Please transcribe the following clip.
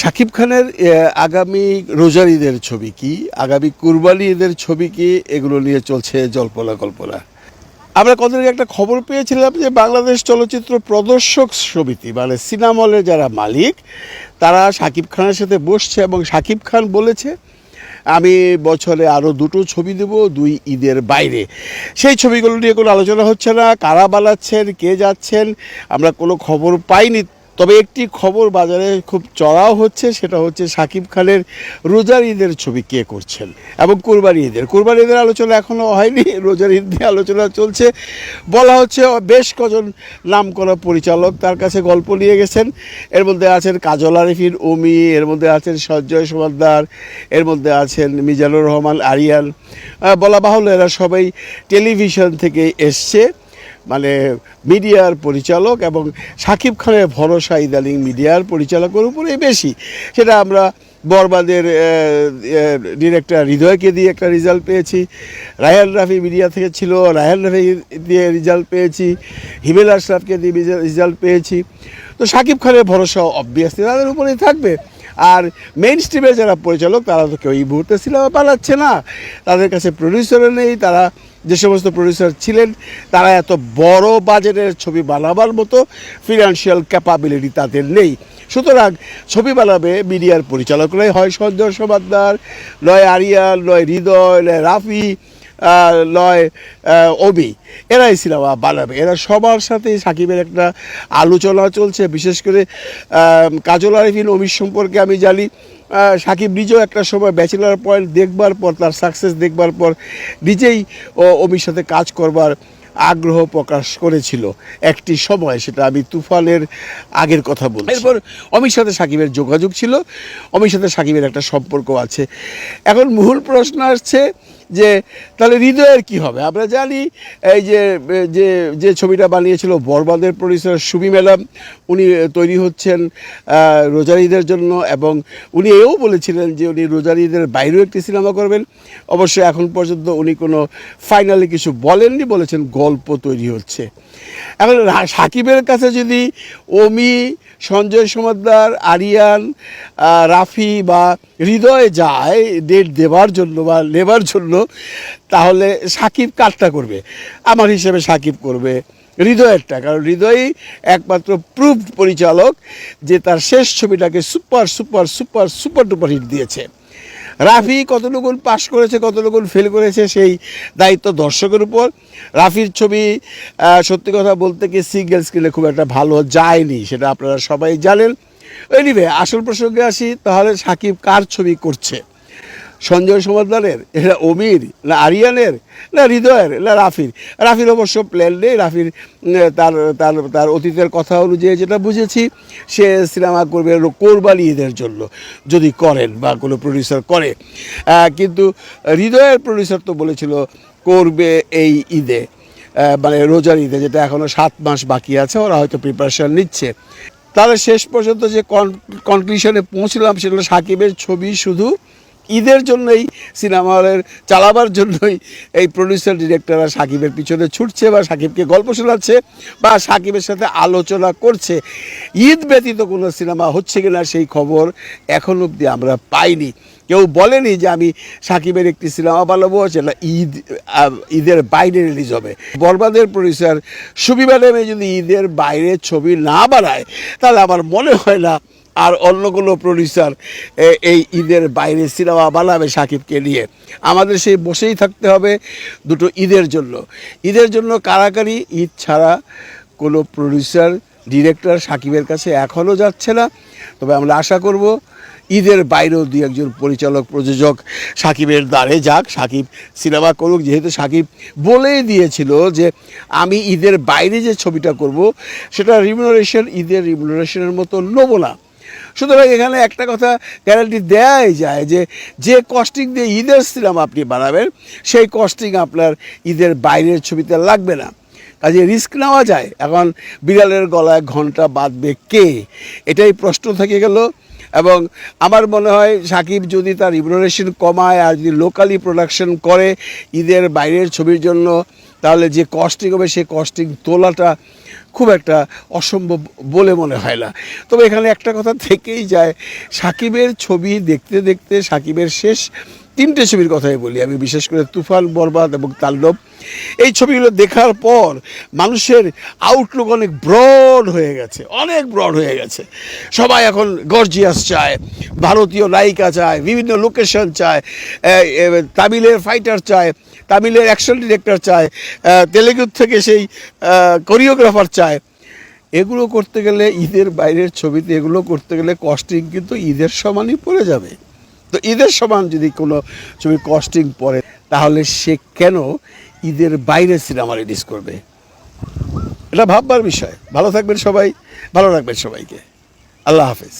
শাকিব খানের আগামী রোজার ঈদের ছবি কি? আগামী কুরবানি ঈদের ছবি কি? এগুলো নিয়ে চলছে জল্পনা কল্পনা। আমরা আগে একটা খবর পেয়েছিলাম যে বাংলাদেশ চলচ্চিত্র প্রদর্শক সমিতি মানে সিনেমা হলের যারা মালিক, তারা শাকিব খানের সাথে বসছে এবং শাকিব খান বলেছে, আমি বছরে আরও দুটো ছবি দেব দুই ঈদের বাইরে। সেই ছবিগুলো নিয়ে কোনো আলোচনা হচ্ছে না, কারা বানাচ্ছেন, কে যাচ্ছেন, আমরা কোনো খবর পাইনি তবে একটি খবর বাজারে খুব চড়াও হচ্ছে, সেটা হচ্ছে শাকিব খানের রোজার ঈদের ছবি কে করছেন এবং কোরবানি ঈদের। কোরবানি ঈদের আলোচনা এখনও হয়নি, রোজার ঈদ নিয়ে আলোচনা চলছে। বলা হচ্ছে বেশ কজন নাম করা পরিচালক তার কাছে গল্প নিয়ে গেছেন। এর মধ্যে আছেন কাজল আরিফিন ওমি এর মধ্যে আছেন সঞ্জয় সমাদ্দার এর মধ্যে আছেন মিজানুর রহমান, আরিয়ান। বলা বাহুল্য এরা সবাই টেলিভিশন থেকে এসছে। মানে মিডিয়ার পরিচালক এবং সাকিব খানের ভরসা ইদানিং মিডিয়ার পরিচালকের উপরেই বেশি। সেটা আমরা বরবাদের ডিরেক্টর হৃদয়কে দিয়ে একটা রেজাল্ট পেয়েছি। রায়ান রাফি মিডিয়া থেকে ছিল, রায়ান রাফি দিয়ে রেজাল্ট পেয়েছি। হিমেল আশরাফকে দিয়ে রেজাল্ট পেয়েছি। তো সাকিব খানের ভরসা অবভিয়াসলি তাদের উপরেই থাকবে। আর মেইন স্ট্রিমের যারা পরিচালক, তারা তো কেউ এই মুহূর্তে সিনেমা বানাচ্ছে না। তাদের কাছে প্রডিউসারও নেই, তারা যে সমস্ত প্রডিউসার ছিলেন, তারা এত বড় বাজেটের ছবি বানাবার মতো ফিনান্সিয়াল ক্যাপাবিলিটি তাদের নেই। সুতরাং ছবি বানাবে মিডিয়ার পরিচালকরাই হয় সঞ্জয় সমাদ্দার নয় আরিয়ান নয় হৃদয়, নয় রাফি। লয় অবি। এরাই সিনেমা বানাবে এরা সবার সাথে সাকিবের একটা আলোচনা চলছে। বিশেষ করে কাজল আরিফিন অমির সম্পর্কে আমি জানি সাকিব নিজেও একটা সময় ব্যাচেলার পয়েন্ট দেখবার পর, তার সাকসেস দেখবার পর নিজেই অমির সাথে কাজ করবার আগ্রহ প্রকাশ করেছিল। একটি সময়, সেটা আমি তুফানের আগের কথা বলছি। এরপর অমির সাথে সাকিবের যোগাযোগ ছিল। অমির সাথে সাকিবের একটা সম্পর্ক আছে। এখন মূল প্রশ্ন আসছে যে, তাহলে হৃদয়ের কি হবে? আমরা জানি এই যে যে যে ছবিটা বানিয়েছিল বরবাদের প্রডিউসার সুবি ম্যাডাম, উনি তৈরি হচ্ছেন রোজার ঈদের জন্য এবং উনি এও বলেছিলেন যে উনি রোজার ঈদের বাইরেও একটি সিনেমা করবেন। অবশ্য এখন পর্যন্ত উনি কোনো ফাইনালি কিছু বলেননি, বলেছেন গল্প তৈরি হচ্ছে। এখন সাকিবের কাছে যদি অমি সঞ্জয় সমাদ্দার, আরিয়ান রাফি বা হৃদয় যায় ডেট দেবার জন্য বা নেবার জন্য, তাহলে সাকিব কাজটা করবে। আমার হিসেবে সাকিব করবে হৃদয়েরটা কারণ হৃদয়ই একমাত্র প্রুভড পরিচালক যে তার শেষ ছবিটাকে super super super super duper hit দিয়েছে। রাফি কতটুকু পাশ করেছে কতটুকু ফেল করেছে, সেই দায়িত্ব দর্শকের উপর। রাফির ছবি সত্যি কথা বলতে কি সিঙ্গেল স্ক্রিনে খুব একটা ভালো যায়নি, সেটা আপনারা সবাই জানেন। এনিবে আসল প্রসঙ্গে আসি, তাহলে সাকিব কার ছবি করছে? সঞ্জয় সমাদ্দারের এটা অমির, না আরিয়ানের, না হৃদয়ের, না রাফির? রাফির অবশ্য প্ল্যান নেই, রাফির তার তার তার অতীতের কথা অনুযায়ী যেটা বুঝেছি, সে সিনেমা করবে কোরবানি ঈদের জন্য, যদি করেন বা কোনো প্রডিউসার করে। কিন্তু হৃদয়ের প্রডিউসার তো বলেছিল, করবে এই ঈদে মানে রোজার ঈদে, যেটা এখনও সাত মাস বাকি আছে, ওরা হয়তো প্রিপারেশান নিচ্ছে। তাহলে শেষ পর্যন্ত যে কনক্লুশনে পৌঁছলাম সেগুলো সাকিবের ছবি শুধু ঈদের জন্যই, সিনেমা হলের চালাবার জন্যই এই প্রডিউসার ডিরেক্টররা সাকিবের পিছনে ছুটছে বা সাকিবকে গল্প শোনাচ্ছে বা সাকিবের সাথে আলোচনা করছে। ঈদ ব্যতীত কোনো সিনেমা হচ্ছে কিনা সেই খবর এখন অবধি আমরা পাইনি। কেউ বলেনি যে আমি সাকিবের একটি সিনেমা বানাবো সেটা ঈদ ঈদের বাইরে রিলিজ হবে। বরবাদের প্রডিউসার সুবি ম্যাডামে যদি ঈদের বাইরে ছবি না বানায় তাহলে আমার মনে হয় না আর অন্য কোনো প্রডিউসার এই ঈদের বাইরে সিনেমা বানাবে সাকিবকে নিয়ে। আমাদের সেই বসেই থাকতে হবে দুটো ঈদের জন্য। ঈদের জন্য কারাকারি ঈদ ছাড়া কোনো প্রডিউসার ডিরেক্টর সাকিবের কাছে এখনও যাচ্ছে না। তবে আমরা আশা করব ঈদের বাইরেও দুই একজন পরিচালক, প্রযোজক সাকিবের দ্বারে যাক, সাকিব সিনেমা করুক। যেহেতু সাকিব বলেই দিয়েছিল যে আমি ঈদের বাইরে যে ছবিটা করব, সেটা রিমুনারেশন ঈদের রিমুনারেশনের মতো নেব না। সুতরাং এখানে একটা কথা গ্যারান্টি দেওয়াই যায় যে যে কস্টিং দিয়ে ঈদের সিনেমা আপনি বানাবেন, সেই কস্টিং আপনার ঈদের বাইরের ছবিতে লাগবে না। কাজে রিস্ক নেওয়া যায়। এখন বিড়ালের গলায় ঘণ্টা বাঁধবে কে? এটাই প্রশ্ন থেকে গেল। এবং আমার মনে হয় সাকিব যদি তার রিমুনারেশন কমায় আর যদি লোকালি প্রোডাকশন করে ঈদের বাইরের ছবির জন্য তাহলে যে কস্টিং হবে, সেই কস্টিং তোলাটা খুব একটা অসম্ভব বলে মনে হয় না। তবে এখানে একটা কথা থেকেই যায়, সাকিবের ছবি দেখতে দেখতে সাকিবের শেষ তিনটে ছবির কথাই বলি আমি, বিশেষ করে তুফান, বরবাদ এবং তাণ্ডব। এই ছবিগুলো দেখার পর মানুষের আউটলুক অনেক ব্রড হয়ে গেছে, অনেক ব্রড হয়ে গেছে। সবাই এখন গর্জিয়াস চায়, ভারতীয় নায়িকা চায়, বিভিন্ন লোকেশন চায় তামিলের ফাইটার চায় তামিলের অ্যাকশন ডিরেক্টর চায় তেলেগুর থেকে সেই কোরিওগ্রাফার চায়। এগুলো করতে গেলে ঈদের বাইরের ছবিতে এগুলো করতে গেলে কস্টিং কিন্তু ঈদের সমানই পড়ে যাবে। তো ঈদের সমান যদি কোনো ছবি কস্টিং পড়ে, তাহলে সে কেন ঈদের বাইরে সিনেমা রিলিজ করবে? এটা ভাববার বিষয়। ভালো থাকবেন সবাই, ভালো রাখবেন সবাইকে। আল্লাহ হাফেজ।